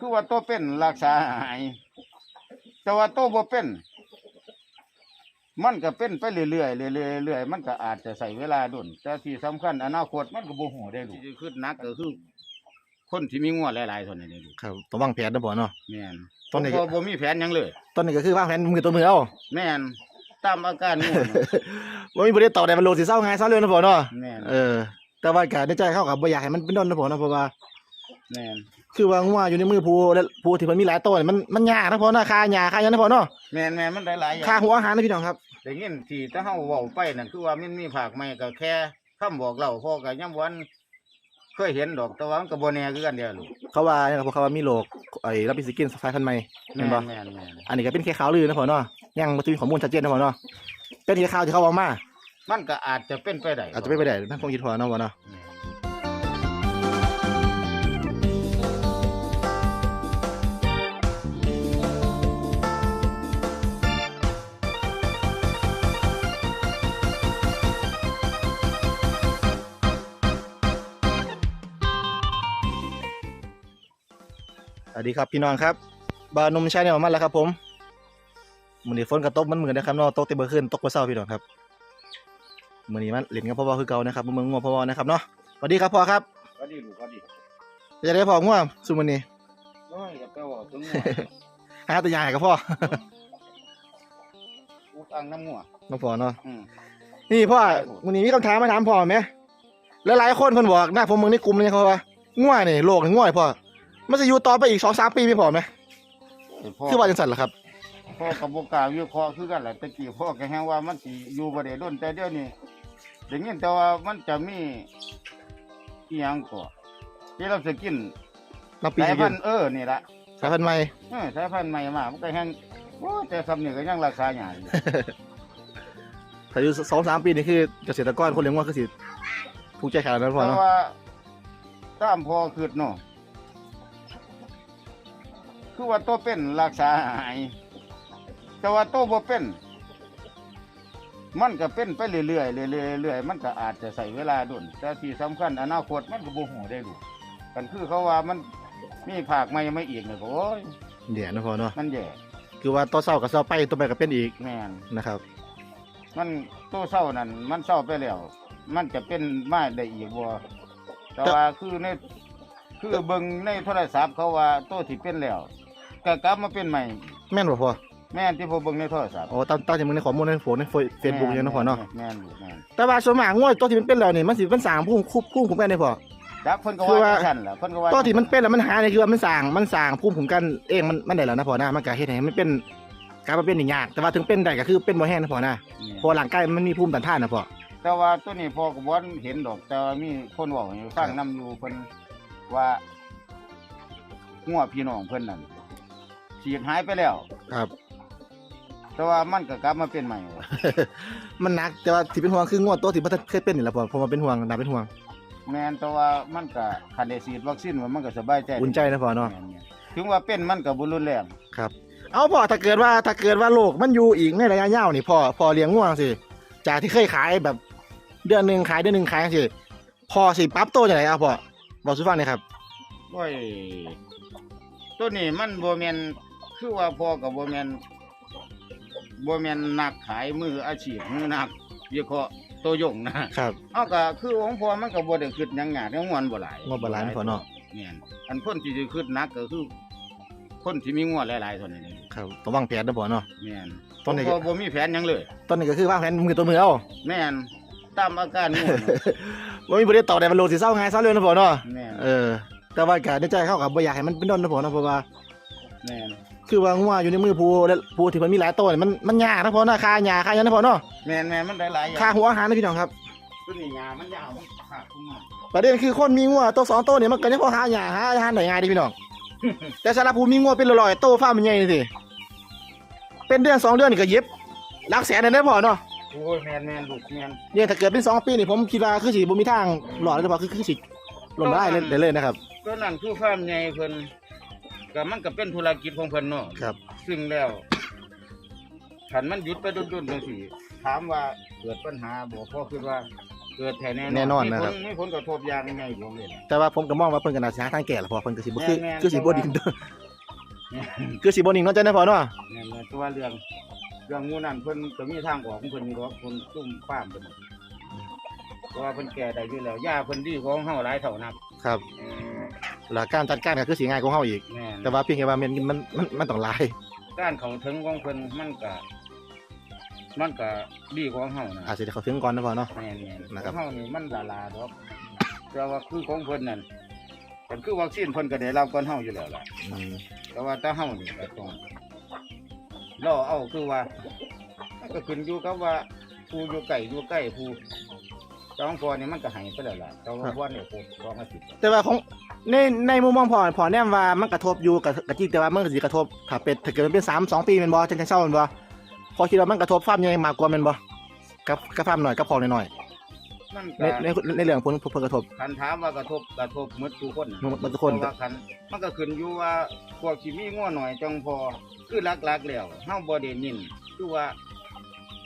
คือว่าตัวเป็นรักษาหาย แต่ว่าตัวบ่เป็น มันก็เป็นไปเรื่อยๆเรื่อยๆเรื่อยๆมันก็อาจจะใส่เวลาดุนแต่ที่สำคัญอนาคตมันก็บ่ฮู้ได้ลูกที่คือหนักก็คือ คนที่มีงัวหลายๆเท่านั้นเองลูกครับต้องวางแผนนะพ่อเนาะแม่นตอนนี้บ่บ่มีแผนหยังเลย ตอนนี้ก็คือวางแผนมือตัวมือเอาแม่นตามอาการงัวน่ะว่ามีบริษัทต่อได้มันโหลดสิเศร้าไงายเศร้าเรื่องนะพ่อเนาะแม่นเออ แต่ว่าการในใจเข้ากับบ่อยากให้มันเป็นดนนะพ่อเนาะเพราะว่าแม่น คือว่างัวอยู่ในมือผู้และผู้ที่มันมีหลายตัวเนี่ยมันมันยากนะพ่อเนาะค่าหญ้าค่าหยังนะพ่อเนาะแม่นแม่นมันได้หลายอย่าค่างหัวอาหารนะพี่น้องครับได้ยินที่ถ้าเฮาเว้าไปนั่นคือว่ามันมีภาคใหม่ก็แค่คำบอกเล่าพ่อก็ยังบ่ทันเคยเห็นดอกแต่ว่ามันก็บ่แน่คือกันเด้อลูกเขาว่าเนี่ยครับเขาว่ามีโรคไอ้รับบิสกินสายพันธุ์ใหม่เห็แม่นนบ่แม่นแม่นอันนี้ก็เป็นแค่ข่าวลือนะพ่อเนาะยังบ่มีข้อมูลชัดเจนนะพ่อเนาะเป็นแค่ข่าวที่เขาเอามามันก็อาจจะเป็นไปได้อาจจะไม่ไปได้นั่นคงคิดพ่อเนาะพ่อเนาะ แม่ วัสดีครับพี่น้องครับบาวนมชาแนลมาแล้วครับผมมื้อนี้ฝนกระตกมันเหมือนนะครับเนาะตกแต่เมื่อคืนตกเมื่อเช้าพี่น้องครับมื้อนี้มันเล่นกับพ่อๆคือเก่านะครับเมืองงัวพ่อๆนะครับเนาะสวัสดีครับพ่อครับก็ดีลูกก็ดีจะได้พ่องัวซุมื้อนี้โอ้ยอย่าไปเว้าถึงหาแตัวยาให้กับพ่ออุกอังน้ำงัวน้องพ่อเนาะอืมนี่พ่อมื้อนี้มีคำถามมาถามพ่อไหมหลายๆคนเพิ่นบอกนะผมเมืองในกลุ่มนี่เขาว่างัวนี่โลกนี่งัวนี่พ่อ มันจะอยู่ต่อไปอีก2-3ปีไหม่พอไหมพ่อคือว่าจังซั่นเหรอครับพ่อกับบ่กล้าวิเคราะห์คือกันแหละตะกี้พ่อก็แฮงว่ามันสิอยู่บ่ได้ดนแต่เดี๋ยวนี้ได้ยินแต่ว่ามันจะมีอีหยังก็ที่เราจะกินนับปีสายจะพักินนธุ์เออนี่ละสายพันธุ์ใหม่ เออสายพันธุ์ใหม่มามันก็แฮงโอ้แต่สำนี่ก็ยังรักษาหยาอยู่ ถ้าอยู่สองสามปีนี่คือเกษตรกรคนเลี้ยงวัวคือสิผู้ใจขาดนะพ่อแต่เนาะว่าตามพ่อคิดเนาะ คือว่าตัวเป็นรักษาหาย แต่ว่าตัวบ่เป็น มันก็เป็นไปเรื่อยๆเรื่อยๆเรื่อยๆมันก็อาจจะใส่เวลาดุนแต่ที่สำคัญอนาคตมันก็บ่ฮู้ได้ลูกกันคือเขาว่ามันมีภาคใหม่มาอีกเนี่ยโอ้ยเดี๋ยวนะพ่อเนาะมันแย่คือว่าต่อเศร้ากับเศร้าไปต่อไปก็เป็นอีกแม่นนะครับ มันตัวเศร้านั่นมันเศร้าไปแล้ว มันจะเป็นมาได้อีกบ่แต่ว่าคือในคือเบิ่งในโทรศัพท์เขาว่าตัวที่เป็นแล้ว ก็กลับมาเป็นใหม่ แม่นบ่พ่อแม่นที่ผมเบิ่งในโทรศัพท์โอ้ตามตามจากมึงในข้อมูลในโฟนในเฟซบุ๊กอยู่นะพ่อเนาะแม่นอยู่แม่นแต่ว่าส่วนมากงวดตัวที่มันเป็นแล้วนี่มันสิมันสร้างภูมิคุ้มภูมิคุ้มกันได้พ่อจักเพิ่นก็คือว่าว่าจังซั่นล่ะเพิ่นก็ว่าตัวที่มันเป็นแล้วมันหายนี่คือว่ามันสร้างมันสร้างภูมิคุ้มกันเองมันมันได้แล้วนะพ่อนะมันก็เฮ็ดให้มันเป็นการมาเป็นนี่ยากแต่ว่าถึงเป็นได้ก็คือเป็นบ่แห้งนะพ่อนะเพราะร่างกายมันมีภูมิต้านทานนะพ่อแต่ว่าตัวนี้พ่อก็บ่เห็นดอกแต่ว่ามีคนเว้าให้ฟังนํอยู่เพิ่นว่างัวพี่น้องเพิ่นนั่น ฉีดหายไปแล้ว ครับ แต่ว่ามันก็กลับมาเป็นใหม่ว่ะมันหนักแต่ว่าที่เป็นห่วงคืองวดตัวที่บ่ทันเคยเป็นนี่แหละพ่อเพราะว่าเป็นห่วงน่าเป็นห่วงแม่นแต่ว่ามันก็คันได้ฉีดวัคซีนมันก็สบายใจอุ่นใจนะพ่อเนาะแม่นๆถึงว่าเป็นมันก็บ่รุนแรงครับ เอาพ่อถ้าเกิดว่าถ้าเกิดว่าโลกมันอยู่อีกในระยะยาวนี่พ่อพ่อเลี้ยงง่วงสิจากที่เคยขายแบบ เดือนหนึ่งขายเดือนหนึ่งขายสิพ่อสิปรับโตจังไดเอาพ่อบอกสุฟังหน่อยครับ โอ้ยตัวนี้มันบ่แม่น คือว่าพ่อก็บ่แม่นบ่แม่นนักขายมืออาชีพมือนักวิเคราะห์ตัวยงนะครับเอาก็คือของพ่อมันก็บ่ได้คิดหยังยากยังม่วนบ่หลายงวดบาลานซ์พ่อเนาะแม่นอันคนที่สิคิดหนักก็คือคนที่มีงวดหลายๆเท่านั้นเองครับต้องวางแผนนะพ่อเนาะแม่นตอนนี้พ่อบ่มีแผนหยังเลย ตอนนี้ก็คือวางแผนมือตัวมือเอาแม่นตามอาการงวดน่ะ ว่ามีบริษัทต่อได้มันโลดสิเศร้าไงายเศร้าเรื่องนะพ่อเนาะแม่นเออแต่ว่าการในใจเข้ากับบ่อยากให้มันเป็นดนนะพ่อเนาะเพราะว่าแม่น คือว่างัวอยู่ในมือผู้และผู้ที่มันมีหลายตัวนี่มันมันยากนะพ่อเนาะค่าหญ้าค่าหยังนะพ่อเนาะแม่นแม่นมันได้หลายอย่างค่าหัวอาหารนะพี่น้องครับตัวนี้ยามันยาวมันขาดทุกมันประเด็นคือคนมีงัวตัวสองตัวเนี่ยมันก็ยังพอหาหญ้าหาอาหารได้ง่ายเดิพี่น้อง แต่สำหรับผู้มีงัวเป็นร้อยๆตัวฟ้ามันใหญ่นี่สิเป็นเดือนสองเดือนนี่ก็เย็บหลักแสนเลยนะพ่อเนาะโอ้ยแม่นแม่นลูกแม่นเนี่ยถ้าเกิดเป็นสองปีนี่ผมคิดว่าคือสิบ่มีทางหลอดเลยพ่อคือคือสิลงได้เลยได้เลยนะครับตัวนั้นคือฟาร์มใหญ่เพิ่น ก็มันก็เป็นธุรกิจของเพิ่นเนาะครับ ซึ่งแล้วคันมันหยุดไปดุนๆจังซี่ถามว่าเกิดปัญหาบ่พอคือว่าเกิดแท้แน่แน่นอนนะครับ มีผลมีผลกระทบอย่างไงอยู่เลยนะ แต่ว่าผมก็มองว่าเพิ่นก็น่าสิหาทางแก้ละพอเพิ่นก็สิบ่คือแม่นๆ คือสิบ่ดิ่งเนี่ยคือสิบ่นิ่งเนาะจ้ะนะพ่อเนาะเนี่ยเนี่ยตัวเรื่องเรื่องงูนั่นเพิ่นก็มีทางออกของเพิ่นอยู่หรอกเพิ่นซุ่มป้ามเพิ่นเพราะว่าเพิ่นแก่ได้อยู่แล้วยาเพิ่นดีของเฮาหลายเท่านักครับ แล้วการจัดการก็คือสิง่ายกว่าเฮาอีก แม่นแต่ว่าเพียงแค่ว่ามันมันมันมันต้องหลาย การเข้าถึงของเพิ่นมันก็มันก็ดีของเฮานะอาจจะได้เข้าถึงก่อนนะพ่อเนาะ แม่นแม่นนะครับ ของเฮานี่มันละลาดอกแต่ว่าคือของเพิ่นนั่นมันคือวัคซีนเพิ่นก็ได้รับก่อนเฮาอยู่แล้วล่ะ อืมแต่ว่าถ้าเฮานี่ก็ต้องรอเอาคือว่ามันก็ขึ้นอยู่กับว่าผู้อยู่ใกล้อยู่ใกล้ผู้ เจ้าของพ่อนี่มันก็ให้ไปแล้วล่ะแต่ว่าบ่ได้พบรองอาทิตย์แต่ว่าของในในมุมมองพ่อพ่อแนมว่ามันกระทบอยู่กับกับจริงแต่ว่ามันก็สิกระทบถ้าเป็นถ้าเกิดมันเป็น3 2ปีแม่นบ่จังจังเศร้าแม่นบ่พอคิดว่ามันกระทบฟาร์มใหญ่มากกว่าแม่นบ่กับกับฟาร์มน้อยกับพอน้อยมันๆในก็ในในเรื่องผลผลกระทบ คันถามว่ากระทบกระทบหมดทุกคนน่ะหมดทุกคน เพราะว่าคันมันก็ขึ้นอยู่ว่าพวกที่มีงัวหน่อยจังพอคือหลักๆแล้วเฮาบ่ได้ยินคือว่า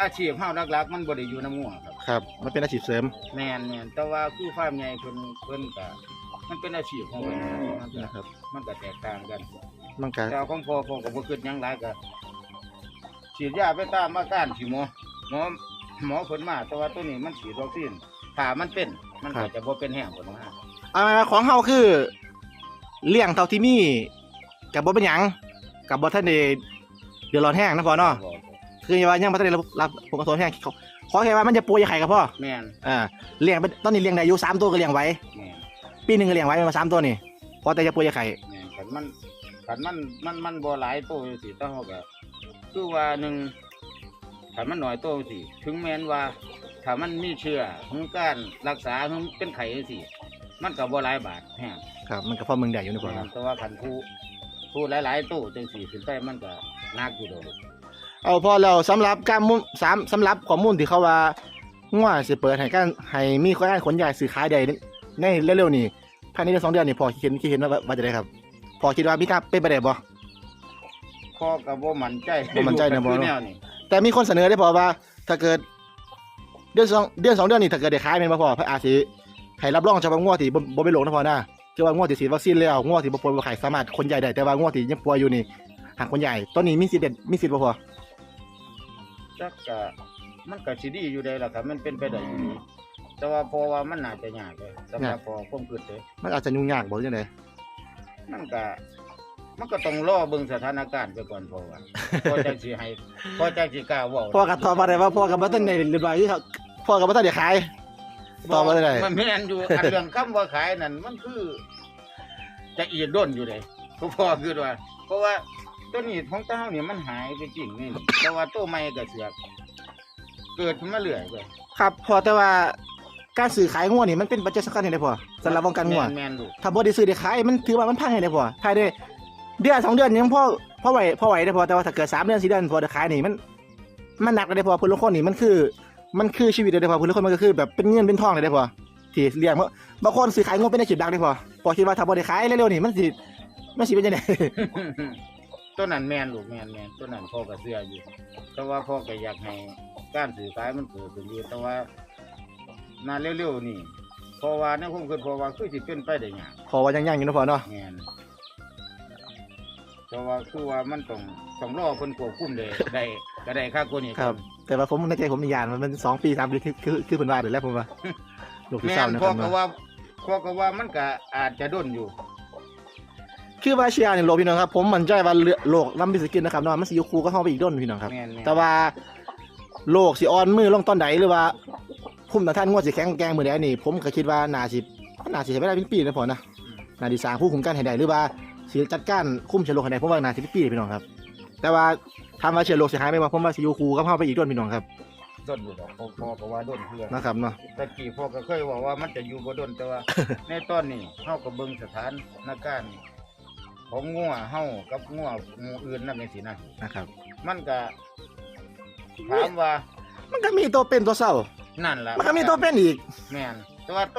อาชีพเฮาหลักๆมันบ่ได้อยู่นำงัวครับ ครับ มันเป็นอาชีพเสริมแม่นแม่นแต่ว่าคือฟาร์มใหญ่เพิ่นเพิ่นก็มันเป็นอาชีพของเพิ่นมันก็นะครับมันก็แตกต่างกัน มันก็แต่ของพ่อพ่อก็บ่คิดหยังหลายก็ฉีดยาไปตามอาการที่หมอหมอหมอเพิ่นมาแต่ว่าตัวนี้มันฉีดวัคซีนถ้ามันเป็น มันก็จะบ่เป็นแห้งเพิ่นมาอ่าของเฮาคือเลี้ยงเท่าที่มีกับบ่เป็นหยังกับบ่ทันได้เดือดร้อนแห้งนะพ่อเนาะบ่บ่คือว่ายังบ่ทันได้รับรับผลกระทบแห้ง ขอขอแค่ว่ามันจะป่วยอย่าไข่กับพ่อแม่นอ่าเลี้ยงไปตอนนี้เลี้ยงได้อยู่สามตัวก็เลี้ยงไว้ แม่นปีหนึงก็เลี้ยงไว้มาสามตัวนี่พอแต่จะป่วยอย่าไข่แม่นคันมันคันมันมันมันบ่หลายโตจังซี่แต่เฮาก็คือว่าหนึ่งคันมันน้อยโตจังซี่ถึงแม้นว่าถ้ามันมีเชื้อของการรักษาของเป็นไข้จังซี่มันก็บ่หลายบาทแฮงครับ มันก็พอมึงได้อยู่นี่พ่อครับแต่ว่าคันผู้ผู้หลายๆตู้จังสี่ขึ้นไปมันก็หนักอยู่ดอก เอาพอแล้วสำหรับการมุมสามสำหรับข้อมูลที่เขาว่าง่วสิเปิดให้การให้มีการขนย้ายซื้อขายได้ในเร็วๆนี้ภายในเดือนสองเดือนนี่พอคิดเห็นคิดเห็นว่าว่าจะได้ครับ พอคิดว่ามีการเป็นไปได้บ่พ่อก็บ่มั่นใจบ่มั่นใจนะบ่คือแนวนี้แต่มีคนเสนอได้พอว่า ถ้าเกิด เดือนสองเดือนสองเดือนนี่ถ้าเกิดได้ขายแม่นบ่พอพระอาจสิให้รับรองเฉพาะงวดที่บ่บ่ไปลงนะพอนะคือว่างวดที่ฉีดวัคซีนแล้วงวดที่บ่ป่วยบ่ไข้สามารถคนใหญ่ได้แต่ว่างวดที่ยังป่วยอยู่นี่หากคนใหญ่ตอนนี้มีสิทธิ์เด็ดมีสิทธิ์บ่พอ จักก็มันก็สิดีอยู่ได้ล่ะครับมันเป็นไปได้อยู่ดีแต่ว่าพอว่ามันน่าจะยากเลยสำหรับพอความคิดเลยมันอาจจะยุ่งยากบ่หรือจังไดมันก็มันก็ต้องรอเบิ่งสถานการณ์ไปก่อนพอว่าพอจังสิให้พอจังสิกล้าเว้าพ่อก็ตอบมาได้ว่าพ่อกับบ่ทันได้เรียบร้อยที่เขาพ่อกับบ่ทันได้ขายตอบมาได้มันแม่นอยู่อันเรื่องคำว่าขายนั่นมันคือ จะอีด้นอยู่เลยพ่อพ่อคือว่าเพราะว่า ตัวนี้ของเต้าเนี่ยมันหายไปจริงนี่แต่ว่าตัวใหม่ก็เสือกเกิดขึ้นมาเรื่อยไปครับพอแต่ว่าการซื้อขายงัวนี่มันเป็นปัจจัยสำคัญให้ได้พอสำหรับวงการงัวแม่นแม่นลูกถ้าบ่ได้ซื้อได้ขายมันถือว่ามันพังให้ได้พอภายในเดือนสองเดือนยังพอพอไหวพอไหวได้พอแต่ว่าถ้าเกิดสามเดือนสี่เดือนพอได้ขายนี่มันมันหนักเลยได้พอพื้นละคนนี่มันคือ มันคือชีวิตเลยได้พอพื้นละคนมันก็คือแบบเป็นเงินเป็นทองเลยได้พอที่เลี้ยงเพราะบางคนซื้อขายงัวเป็นอาชีพดักได้พอพอคิดว่าถ้าบ่ได้ขายเร็วๆนี่มันสิมันสิเป็นยังไง ตัวนั้นแม่นลูกแม่นแม่นตัวนั้นพ่อก็เสื้ออยู่ แต่ว่าพ่อก็อยากให้การสื่อสารมันเกิดขึ้นอยู่แต่ว่านาเร็วๆนี่เพราะว่าในความคิดเพราะว่าคือสิเป็นไปได้ยากพอว่ายังยังอยู่นะพอเนาะแม่นเพราะว่าคือว่ามันต้องต้องรอเพิ่นควบคุมได้ได้ก็ได้ค่ากว่านี้ครับ แต่ว่าผมในใจผมมียานมันเป็นสองปีสามปีคือคือคือเพิ่นว่าเดี๋ยวแล้วผมว่าลูกที่แม่เศร้านนะคพ่อรับก็เนาะว่าพ่อก็ว่ามันก็อาจจะด้นอยู่ คือว่าเชียร์เนี่ยโลกพี่น้องครับผมมั่นใจว่าเรือโลกลำบิสกินนะครับเนาะมันสิอยู่คู่ก็เข้าไปอีกด้นพี่น้องครับ แม่นๆ แต่ว่าโลกสิอ่อนมือลงตอนใดหรือว่าภูมิต้านทานงวดสิแข็งแกร่งมือใดนี่ ผมก็คิดว่าน่าสิน่าสิใช้เวลาเป็นปีนะพอนะน่าสิสร้างผู้คุมกันให้ได้หรือว่าสิจัดการคุมเชื้อโรคให้ได้ผมว่าน่าสิเป็นปีพี่น้องครับ แต่ว่าถามว่าเชื้อโรคสิหายไหมว่าผมว่าสิอยู่คู่ก็เข้าไปอีกด้นพี่น้องครับด้นอยู่ดอกพ่อพ่อก็ว่าด้นเพื่อนนะครับเนาะตะกี้พ่อก็เคยบอกว่ามันจะอยู่บ่ด้นแต่ว่า ในตอนนี้เฮาก็เบิ่งสถานการณ์ ของงัวเฮากับงัวหมู่อื่นนำจังซี่นะนะครับ มันก็ถามว่ามันก็มีตัวเป็นตัวเศร้า นั่นล่ะมันก็มีตัวเป็นอีก แม่นแต่ว่าโต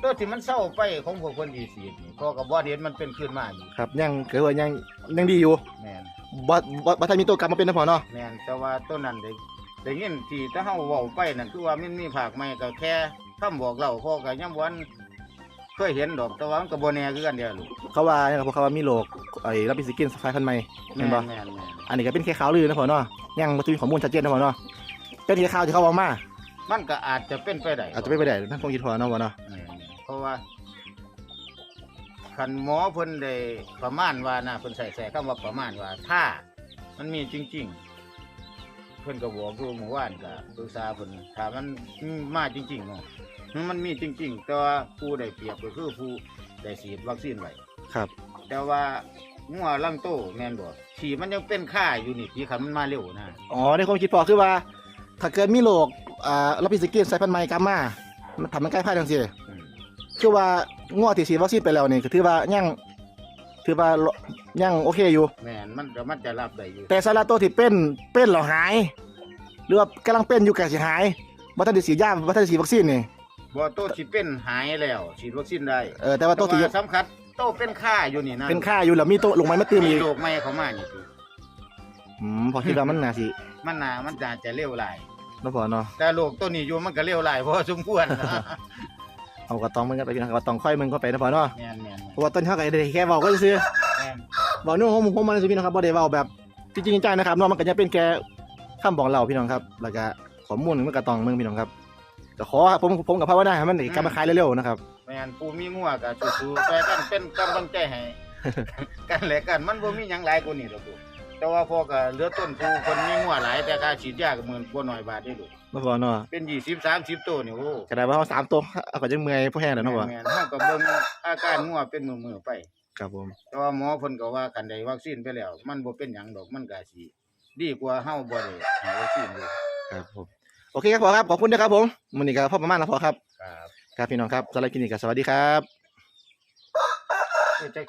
โตที่มันเศร้าไปของพวกคนอีสีนี่พ่อก็บ่เห็นมันเป็นขึ้นมาอยู่ครับยังเกิดว่ายังยังดีอยู่แม่นบ่บ่บ่ทันมีตัวกลับมาเป็นนะพอเนาะแม่นแต่ว่าตัวนั้นได้ได้ยินที่ถ้าเฮาเว้าไปนั่นคือว่ามันมีภาคใหม่ก็แค่คำบอกเล่าพ่อก็ยังบ่วัน เคยเห็นดอกแต่ว่ามันก็บ่แน่คือกันเด้อลูกเขาว่าเนี่ยครับเขาว่ามีโรคไอ้รับบิสกินสายพันธุ์ใหม่เห็นบ่แม่นแม่นอันนี้ก็เป็นแค่ข่าวลือนะพ่อเนาะยังบ่มีข้อมูลชัดเจนนะพ่อเนาะเป็นแค่ข่าวที่เขาเอามามันก็อาจจะเป็นไปได้อาจจะไม่ไปได้นั่นคงคิดพ่อเนาะพ่อเนาะแม่นเพราะว่าคันหมอเพิ่นได้ประมาณว่านะเพิ่นใส่ใส่คำว่าประมาณว่า ถ้ามันมีจริง ๆ เพิ่นก็บอกอยู่เมื่อวานก็ปรึกษาเพิ่นถ้ามันมาจริงๆเนาะ มันมีจริงๆ แต่ว่าผู้ได้เปรียบก็คือผู้ได้ฉีดวัคซีนไว้ครับ แต่ว่างัวลังโตแม่นบ่ฉีดมันยังเป็นค่าอยู่นี่ที่คันมันมาเร็วนะอ๋อในความคิดพ่อคือว่า ถ้าเกิดมีโรคอ่ารับบิสกินสายพันธุ์ใหม่กลับมามันทำมันใกล้พายจังซี่อืมคือว่างัวที่ฉีดวัคซีนไปแล้วนี่ก็ถือว่ายังถือว่ายังโอเคอยู่ แม่นมันก็มันจะรับได้อยู่แต่สาระตัวที่เป็นเป็นแล้วหาย หรือว่ากำลังเป็นอยู่แก่สิหายบ่ทันได้ฉีดยาบ่ทันได้ฉีดวัคซีนนี่ บ่โตสิเป็นหายแล้วฉีดวัคซีนได้เออแต่ว่าตัวที่สำคัญโตเป็นค่าอยู่นี่นะเป็นค่าอยู่แล้วมีตัวลงไม้มาเติมมีอีกโรคใหม่เข้ามานี่สิอืมพอคิดว่ามันน่าสิมันน่ามันน่าจะเร็วหลายเนาะพอเนาะแต่โรคตัวนี้อยู่มันก็เร็วหลายพอสมควรนะเอากระตองมันก็ไปพี่น้องกระตองค่อยมันก็ไปเนาะพอเนาะแม่นแม่นเพราะว่าต้นเฮาก็ได้แค่เว้าก็ซื่อแม่นๆเว้านู่นของผมผมมันสิพี่น้องครับบ่ได้เว้าแบบจริงๆจังๆนะครับเนาะมันก็จะเป็นแค่คำบอกเล่าพี่น้องครับ แล้วก็ข้อมูลมันก็ต้องเมืองพี่น้องครับ ก็ขอผมผมกับภาวนาให้มันได้กลับมาขายเร็วๆนะครับแม่นผู้มีงัวก็สู้ๆแต่กันเป็นกำลังใจให้ กันแหละกันมันบ่มีหยังหลายกว่านี้ดอกลูกแต่ว่าพอก็เหลือต้นผู้คนมีงัวหลายแต่ค่าฉีดยาก็หมื่นกว่าน้อยบาทเด้ลูกเนาะพอเนาะเป็น20 30ตัวนี่โอ้ ก็ได้ว่าเฮาสามตัวเอาก็จังเมื่อยพวกแห้งแล้วเนาะพ่อแม่นๆเฮาก็เบิ่งอาการงัวเป็นมื้อๆไป ครับผม แต่ว่าหมอเพิ่นก็ว่าคันได้วัคซีนไปแล้ว มันบ่เป็นหยังดอกมันก็สิดีกว่าเฮาบ่ได้ให้วัคซีนเลยครับผม โอเคครับพ่อครับขอบคุณนะครับผมมื้อนี้ก็พอประมาณแล้วพ่อครับ ครับ ครับพี่น้องครับสำหรับคลินิกก็สวัสดีครับเอ้ยจัก